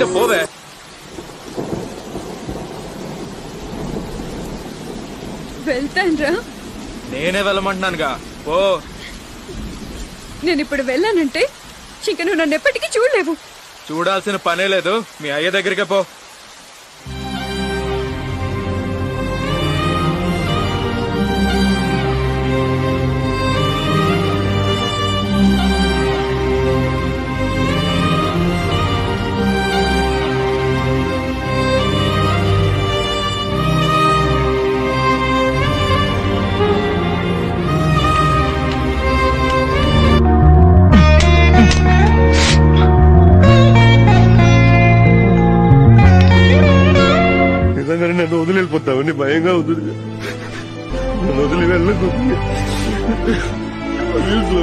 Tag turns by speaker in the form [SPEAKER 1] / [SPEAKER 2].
[SPEAKER 1] పోతానంటే పోవే
[SPEAKER 2] వెళ్తాన్రా?
[SPEAKER 1] నేనే వెళ్ళమంటున్నానుగా. పో.
[SPEAKER 2] నేను ఇప్పుడు వెళ్ళానంటే ఇంక నువ్వు నన్ను ఎప్పటికీ చూడలేవు.
[SPEAKER 1] చూడాల్సిన పనే లేదు. మీ అయ్య దగ్గరికే పో.
[SPEAKER 3] నన్ను వదిలి వెళ్ళిపోతావని భయంగా ఉంది. నన్ను వదిలి వెళ్ళకు ప్లీజ్.